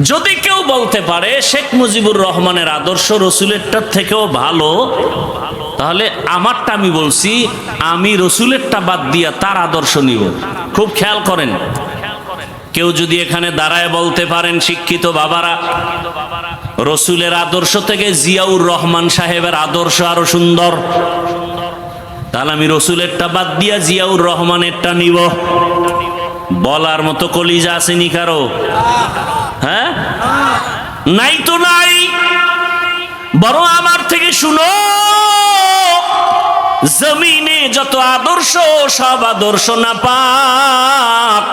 যদি কেউ বলতে পারে, শেখ মুজিবুর রহমানের আদর্শ রসুলেরটার থেকেও ভালো, তাহলে আমারটা আমি বলছি, আমি রসুলেরটা বাদ দিয়া তার আদর্শ নিব। খুব খেয়াল করেন। কেউ যদি এখানে দাঁড়ায় বলতে পারেন, শিক্ষিত বাবারা, রসুলের আদর্শ থেকে জিয়াউর রহমান সাহেবের আদর্শ আরও সুন্দর। তাহলে আমি রসুলেরটা বাদ দিয়া জিয়াউর রহমানেরটা নিব। বলার মতো কলিজা আসেনি কারও? হ্যাঁ? নাই তো নাই। বরং আমার থেকে শুনো, জমিনে যত আদর্শ, সব আদর্শ না পাক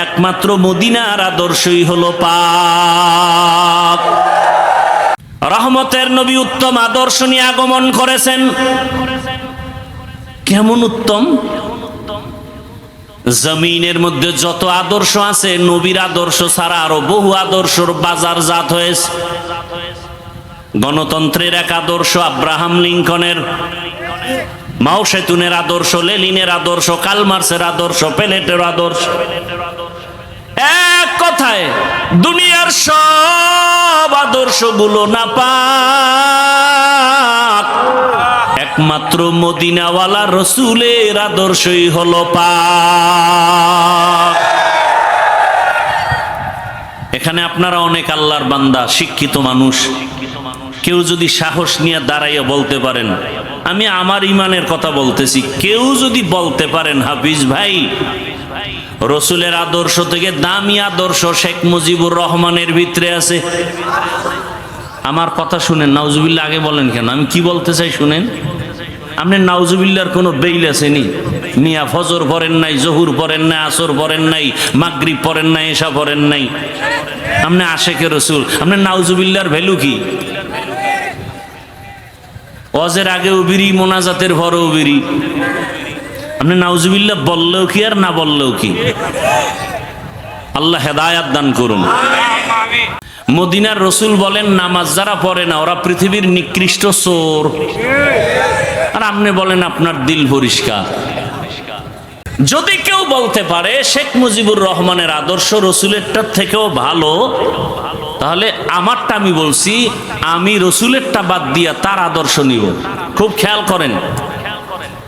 একমাত্র মদিনার আদর্শই হলো পাক। রহমতের নবী উত্তম আদর্শ নিয়ে আগমন করেছেন। কেমন উত্তম? জমিনের মধ্যে যত আদর্শ আছে, নবীর আদর্শ ছাড়া আরও বহু আদর্শর বাজার জাত হয়েছে। গণতন্ত্রের এক আদর্শ আব্রাহাম লিঙ্কনের, মাও সেতুনের আদর্শ, লেলিনের আদর্শ, কালমার্সের আদর্শ পেলেটের আদর্শ। এক কথায়, দুনিয়ার সব আদর্শগুলো না পাক একমাত্র মদিনাওয়ালা রসুলের আদর্শই হলো পাক। এখানে আপনারা অনেক আল্লাহর বান্দা, শিক্ষিত মানুষ। কেউ যদি সাহস নিয়ে দাঁড়াইয়া বলতে পারেন, আমি আমার ইমানের কথা বলতেছি, কেউ যদি বলতে পারেন, হাফিজ ভাই, রসুলের আদর্শ থেকে দামি আদর্শ শেখ মুজিবুর রহমানের ভিতরে আছে। আমার কথা শুনেন নাউজুবিল্লা আগে বলেন কেন? আমি কি বলতে চাই শুনেন? আপনি নাউজুবিল্লার কোনো বেইল আসেনি? মিয়া ফজর পড়েন নাই, জহুর পড়েন নাই, আসর পড়েন নাই, মাগরিব পড়েন নাই এসা পড়েন নাই। আপনি আশেকে রসুল আপনি নাউজুবিল্লার ভ্যালু কি? অজের আগেও বিড়ি, মোনাজাতের ভরও বিড়ি। আপনি নাউজুবিল্লাহ বললেও কি আর না বললেও কি? আল্লাহ হেদায়াত দান করুন। মদিনার রসুল বলেন, নামাজ যারা পড়ে না, ওরা পৃথিবীর নিকৃষ্ট চোর। আর আপনি বলেন আপনার দিল পরিষ্কার। যদি কেউ বলতে পারে, শেখ মুজিবুর রহমানের আদর্শ রসুলেরটার থেকেও ভালো, তাহলে আমারটা আমি বলছি, আমি রসুলেরটা বাদ দিয়া তার আদর্শ নিব। খুব খেয়াল করেন।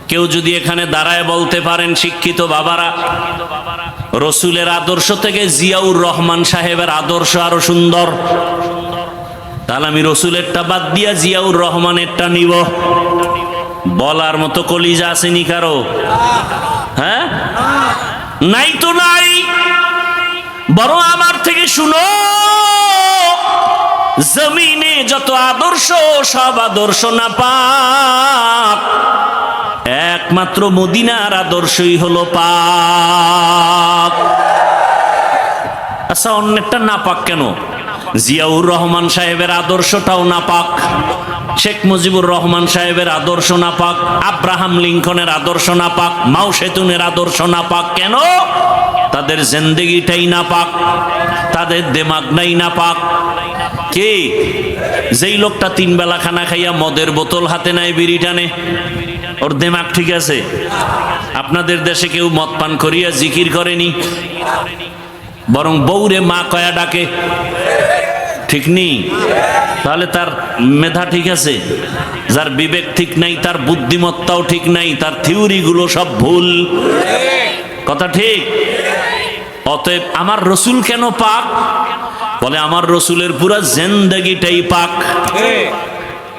কেউ যদি এখানে দাঁড়ায় বলতে পারেন, শিক্ষিত বাবারা, রসুলের আদর্শ থেকে জিয়াউর রহমান সাহেবের আদর্শ আরও সুন্দর, তাহলে আমি রসুলেরটা বাদ দিয়া জিয়াউর রহমানেরটা নিব। বলার মতো কলিজা আসেনি কারও? হ্যাঁ? নাই তো নাই। বরং আমার থেকে শুনো, জমিনে যত আদর্শ, সব আদর্শ না পাক একমাত্র মদিনার আদর্শই হলো পাক আচ্ছা অন্যেরটা না পাক কেন? জিয়াউর রহমান সাহেবের আদর্শটাও না পাক শেখ মুজিবুর রহমান সাহেবের আদর্শ না পাক আব্রাহাম লিঙ্কনের আদর্শ না পাক মাও সেতুনের আদর্শ না পাক কেন? তাদের জিন্দেগিটাই না পাক তাদের দেমাগ নাই না পাক কে? যেই লোকটা তিন বেলা খানা খাইয়া মদের বোতল হাতে নাই বিড়ি টানে। ওর দেমাগ ঠিক আছে? আপনাদের দেশে কেউ মদ পান করিয়া জিকির করেনি? বরং বউরে মা কয়া ডাকে। ঠিক নেই? তাহলে তার মেধা ঠিক আছে? যার বিবেক ঠিক নাই, তার বুদ্ধিমত্তাও ঠিক নাই, তার থিওরিগুলো সব ভুল। কথা ঠিক? অতএব আমার রসুল কেন পাক? বলে আমার রসুলের পুরা জেন্দাগিটাই পাক।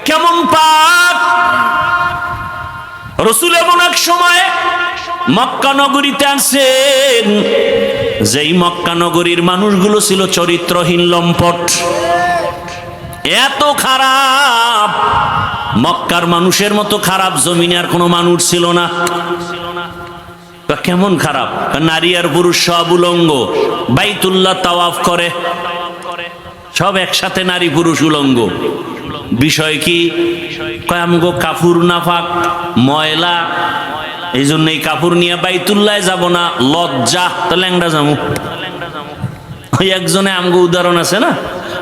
কেমন পাক? রসুল এমন এক সময় মক্কা নগরীতে আসেন। যেই মক্কা নগরীর মানুষগুলো ছিল চরিত্রহীন লম্পট, এত খারাপ। মক্কার মানুষের মতো খারাপ, জমিনে আর কোনো মানুষ ছিল না। কেমন খারাপ? নারী আর পুরুষ সব উলঙ্গ। বাইতুল্লাহ তাওয়াফ করে। সব একসাথে নারী পুরুষ উলঙ্গ। বিষয় কি? কয়, আমগো কাপুর নাফাক, ময়লা এই জন্য এই কাপড় নিয়ে বাইতুল্লায় যাব না, লজ্জা। তো ল্যাংডা যাব ওই একজনে আমগো উদাহরণ আছে না?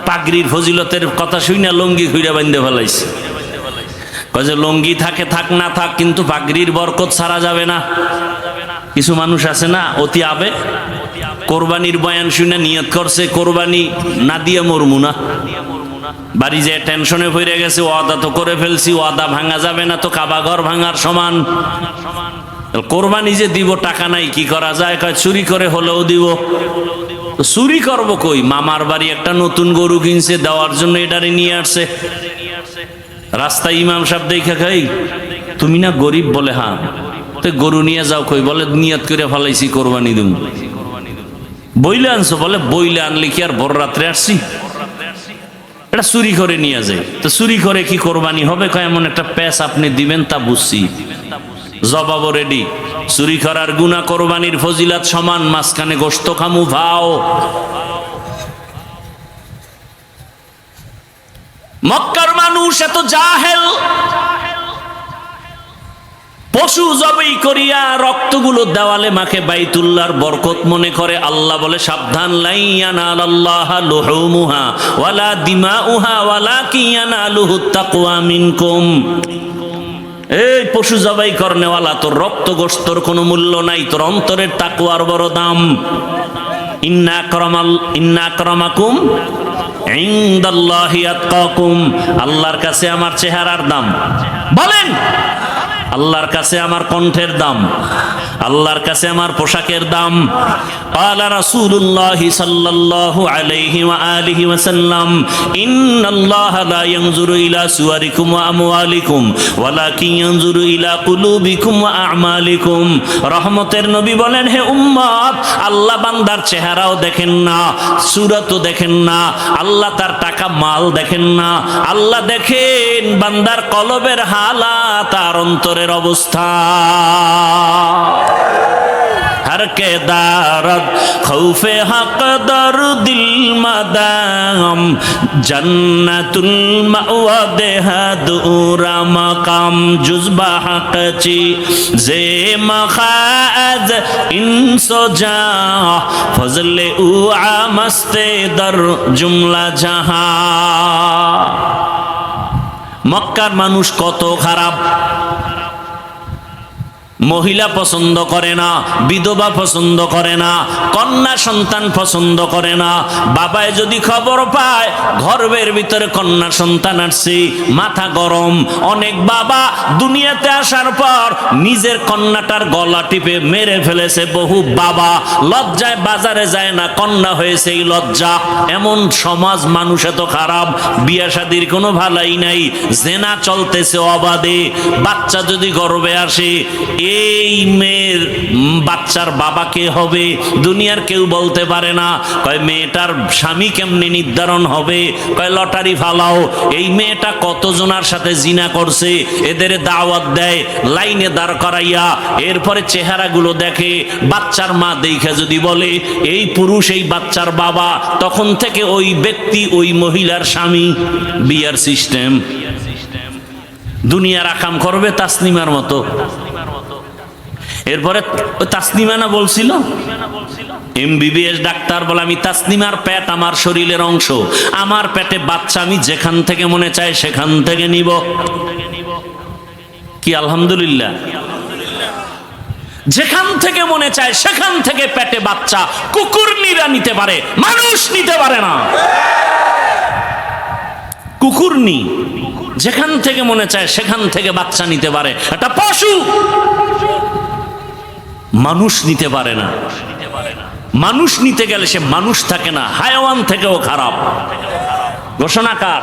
পাগড়ির ফজিলতের কথা শুই না লঙ্গি খুঁড়ে বান্ধে ফেলাইছে। যে লঙ্গি থাকে, থাক না থাক, কিন্তু পাগড়ির বরকত ছাড়া যাবে না। কিছু মানুষ আছে না, অতি আবে? কোরবানির বয়ান শুনে নিয়ত করছে, কোরবানি না দিয়ে মরমু না। বাড়ি যে টেনশনে পড়ে গেছে, ওয়াদা তো করে ফেলছি, ওয়াদা ভাঙা যাবে না তো কাবা ঘর ভাঙার সমান। কোরবানি যে দিব, টাকা নাই, কি করা যায়? কয়, চুরি করে হলেও দিব। চুরি করব কই? মামার বাড়ি একটা নতুন গরু কিনছে, দেওয়ার জন্য এটারে নিয়ে আসছে। রাস্তায় ইমাম সাহেব দেখে খাই তুমি না গরিব বলে হ্যাঁ? তো গরু নিয়ে যাও কই? বলে, নিয়ত করে ফেলাইছি, কোরবানি দিম। বইলে আনছো, বলে, বইলে আনলে কি আর বড় রাত্রে আসছি? এটা চুরি করে নিয়ে যায়। তো চুরি করে কি কোরবানি হবে? এমন একটা প্যাস আপনি দিবেন, তা বুঝছি। জবাব রেডি চুরি করার গুণা কোরবানির ফজিলাত সমান, মাঝখানে গোস্ত খামু, ভাও। মক্কার মানুষ এত জাহেল পশু জবাই করিয়া রক্তগুলো দেওয়ালে মাখে বাইতুল্লাহর বরকত মনে করে। আল্লাহ বলে, সাবধান ওয়ালা মিনকুম। এই পশু জবাই করনেওয়ালা, তোর রক্ত গোস্তর কোনো মূল্য নাই, তোর অন্তরের তাকুয়ার বড় দাম। ইন্না করমাল ইন্না করমাকুম আল্লাহর কাছে আমার চেহারার দাম। বলেন আল্লাহর কাছে আমার কণ্ঠের দাম, আল্লাহর কাছে আমার পোশাকের দাম। আলা রাসূলুল্লাহ সাল্লাল্লাহু আলাইহি ওয়া আলিহি ওয়া সাল্লাম, ইন্নাল্লাহা লা ইয়ানজুরু ইলা সুয়ারিকুম ওয়া আমওয়ালিকুম ওয়ালাকিন ইয়ানজুরু ইলা কুলুবিকুম ওয়া আমালিকুম রহমতের নবী বলেন, হে উম্মত, আল্লাহ বান্দার চেহারাও দেখেন না, সুরতও দেখেন না, আল্লাহ তার টাকা মাল দেখেন না, আল্লাহ দেখেন বান্দার কলবের হালাত আর অন্তর কবরের অবস্থা। হর কে দারদ হক দর দিল মদম, জন্নতুল মাওয়া দেহ দূর জে মখাজ ইনস জা ফজলে উ আমস্তে দর জুমলা জাহা। মক্কার মানুষ কত খারাপ। মহিলা পছন্দ করে না, বিধবা পছন্দ করে না, কন্যা সন্তান পছন্দ করে না। বাবায় যদি খবর পায়, গর্বের ভিতরে কন্যা সন্তান আসছে, মাথা গরম। অনেক বাবা দুনিয়াতে আসার পর নিজের কন্যাটার গলা টিপে মেরে ফেলেছে বহু বাবা। লজ্জায় বাজারে যায় না, কন্যা হয়েছে এই লজ্জা। এমন সমাজ মানুষ এত খারাপ, বিয়া শাদির কোনো ভালাই নাই, জেনা চলতেছে অবাধে। বাচ্চা যদি গর্বে আসে এই মেয়ের বাচ্চার বাবা কে হবে? দুনিয়ার কেউ বলতে পারে না। কয়, মেয়েটার স্বামী কেমনি নির্ধারণ হবে? কয়, লটারি ফালাও। এই মেয়েটা কতজনার সাথে জিনা করছে? এদের দাওয়াত দেয়, লাইনে দাঁড় করাইয়া এরপরে চেহারাগুলো দেখে। বাচ্চার মা দেখে যদি বলে, এই পুরুষ, এই বাচ্চার বাবা, তখন থেকে ওই ব্যক্তি, ওই মহিলার স্বামী। বিয়ার সিস্টেম। দুনিয়ার আকাম করবে তাসনিমার মতো। এরপরে ওই তাসনিমা না বলছিল, এমবিবিএস ডাক্তার বলে, আমি তাসনিমার পেট আমার শরীরের অংশ, আমার পেটে বাচ্চা আমি যেখান থেকে মনে চাই সেখান থেকে নিব। কি আলহামদুলিল্লাহ। যেখান থেকে মনে চায় সেখান থেকে পেটে বাচ্চা কুকুর নিরা নিতে পারে, মানুষ নিতে পারে না। কুকুর নি, যেখান থেকে মনে চায় সেখান থেকে বাচ্চা নিতে পারে। একটা পশু মানুষ নিতে পারে না। মানুষ নিতে গেলে সে মানুষ থাকে না, হায়াওয়ান থেকেও খারাপ। ঘোষণাকার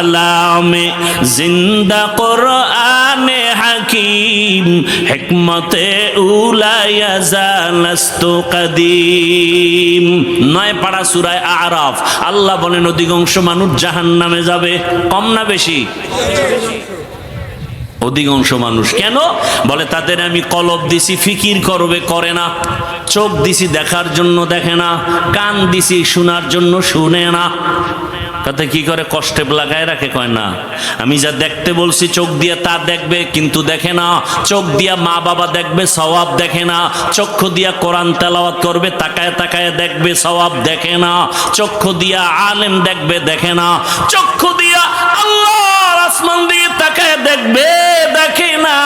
কালামে জিন্দা কোরআন হাকিম, হিকমতে উলায়া জালাস্তু কাদিম। নয় পাড়া সূরায় আরাফ, আল্লাহ বলেন অধিকাংশ মানুষ জাহান্নামে যাবে, কম না বেশি? অধিকাংশ মানুষ। কেন? বলে, তাদের আমি কলব দিছি, ফিকির করবে, করে না। চোখ দিছি, দেখার জন্য দেখে না। কান দিছি, শোনার জন্য শুনে না। তাতে কি করে কষ্টে লাগায় রাখে? কয় না। আমি যা দেখতে বলছি, চোখ দিয়ে তা দেখবে, কিন্তু দেখে না। চোখ দিয়া মা বাবা দেখবে, সওয়াব দেখে না। চক্ষু দিয়া কোরআন তেলাওয়াত করবে, তাকায় তাকায় দেখবে, সওয়াব দেখে না। চক্ষু দিয়া আলেম দেখবে, দেখে না। চক্ষু দিয়া আল্লাহ আসমান দিয়ে তাকায় দেখবে, দেখে না।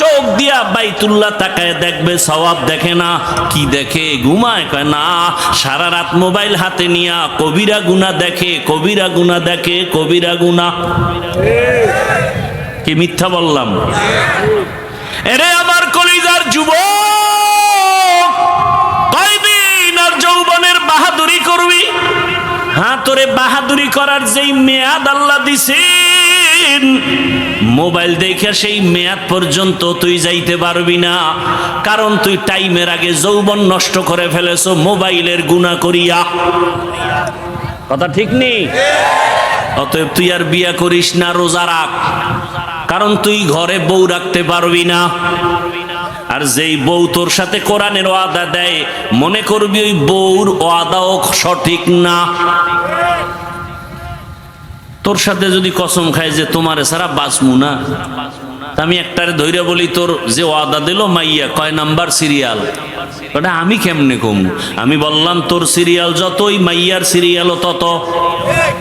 চোখ দিয়া বাইতুল্লাহ তাকায় দেখবে, সওয়াব দেখে না। কি দেখে? ঘুমায়, কয় না। সারা রাত মোবাইল হাতে নিয়া কবিরা গুনা দেখে, কবিরা গুনা দেখে, কবিরা গুনা কি মিথ্যা বললাম? এরে আমার কলিজার যুব কয়দিন আর যৌবনের বাহাদুরি করবি? হ্যাঁ বাহাদুরি করার যেই মেয়াদ আল্লাহ দিছেন মোবাইল দেখে সেই মেয়াদ পর্যন্ত তুই যাইতে পারবি না। কারণ তুই টাইমের আগে যৌবন নষ্ট করে ফেলেছো, মোবাইলের গুণা করিয়া। কথা ঠিক নেই? অতএব তুই আর বিয়া করিস না, রোজা রাখ। কারণ তুই ঘরে বউ রাখতে পারবি না। আর যেই বউ তোর সাথে কোরআনের ওয়াদা দেয়, মনে করবি ওই বউর ওয়াদাও সঠিক না। তোর সাথে যদি কসম খায় যে তোমার সারা বাঁচমু না? আমি একটারে ধৈর্য বলি, তোর যে ওয়াদা দিল মাইয়া, কয় নাম্বার সিরিয়াল? ওটা আমি কেমনে কম? আমি বললাম, তোর সিরিয়াল যতই মাইয়ার সিরিয়ালও তত।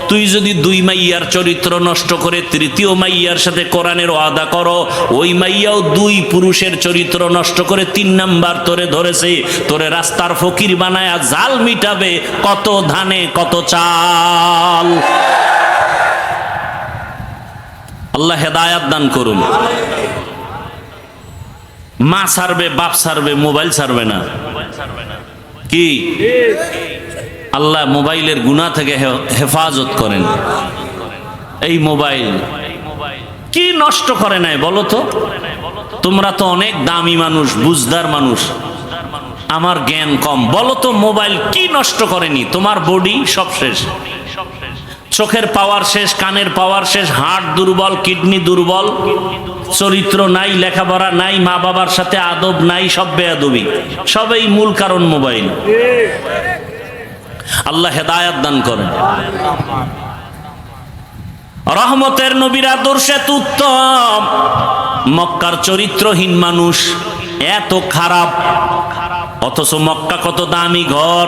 তুই যদি দুই মাইয়ার চরিত্র নষ্ট করে তৃতীয় মাইয়ার সাথে কোরআনের ওয়াদা করো, ওই মাইয়াও দুই পুরুষের চরিত্র নষ্ট করে তিন নাম্বার তোরে ধরেছে। তোরে রাস্তার ফকির বানায় জাল মিটাবে কত ধানে কত চাল। আল্লাহ হেদায়াত দান করুন। মা সারবে বাপ সারবে মোবাইল সারবে না। কি? আল্লাহ মোবাইলের গুণা থেকে হেফাজত করেন। এই মোবাইল কি নষ্ট করে নাই বলো তো? তোমরা তো অনেক দামি মানুষ, বুঝদার মানুষ। আমার জ্ঞান কম। বলো তো মোবাইল কি নষ্ট করেনি? তোমার বডি সব শেষ। চোখের পাওয়ার শেষ, কানের পাওয়ার শেষ হার্ট দুর্বল, কিডনি দুর্বল, চরিত্র নাই, লেখাপড়া নাই, মা বাবার সাথে আদব নাই, সব বেয়াদবি। সবই মূল কারণ মোবাইল। আল্লাহ হেদায়াত দান করেন। রহমতের নবীর আদর্শে উত্তম মক্কার চরিত্রহীন মানুষ এত খারাপ, অথচ মক্কা কত দামি ঘর।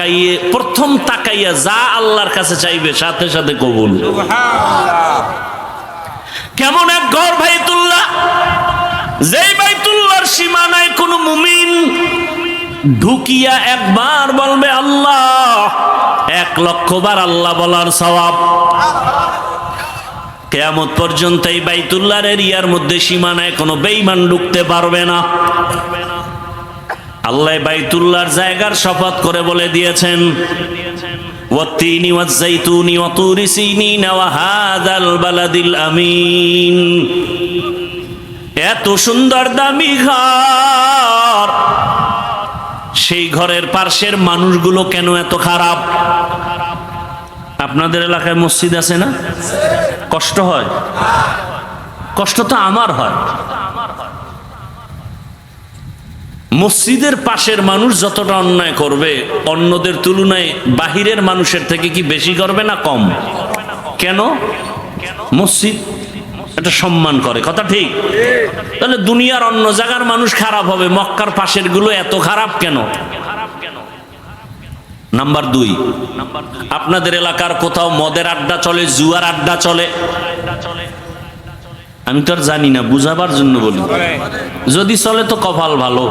তাকাইয়ে প্রথম তাকাইয়া যা আল্লাহর কাছে চাইবে সাথে সাথে কবুল। কেমন এক ঘর বাইতুল্লাহ? যেই বাইতুল্লাহর সীমানায় কোনো মুমিন ঢুকিয়া একবার বলবে আল্লাহ এক লক্ষবার আল্লাহ বলার সওয়াব। কেয়ামত পর্যন্ত এই বাইতুল্লাহর এরিয়ার মধ্যে সীমানায় কোনো বেইমান ঢুকতে পারবে না। আল্লাহ বাইতুল্লাহর জায়গার শপথ করে বলে দিয়েছেন এত সুন্দর দামি ঘর। সেই ঘরের পার্শ্বের মানুষগুলো কেন এত খারাপ? আপনাদের এলাকায় মসজিদ আছে না? কষ্ট হয়? কষ্ট তো আমার হয়। মসজিদের পাশের মানুষ যতটা অন্যায় করবে, অন্যদের তুলনায় বাহিরের মানুষের থেকে কি বেশি করবে না কম? কেন? মসজিদ এটা সম্মান করে, কথা ঠিক? তাহলে দুনিয়ার অন্য জায়গার মানুষ খারাপ হবে, মক্কার পাশেরগুলো এত খারাপ কেন? নাম্বার দুই, আপনাদের এলাকার কোথাও মদের আড্ডা চলে, জুয়ার আড্ডা চলে? আমি তো আর জানি না বুঝাবার জন্য বলি। যদি চলে তো কপাল ভালো।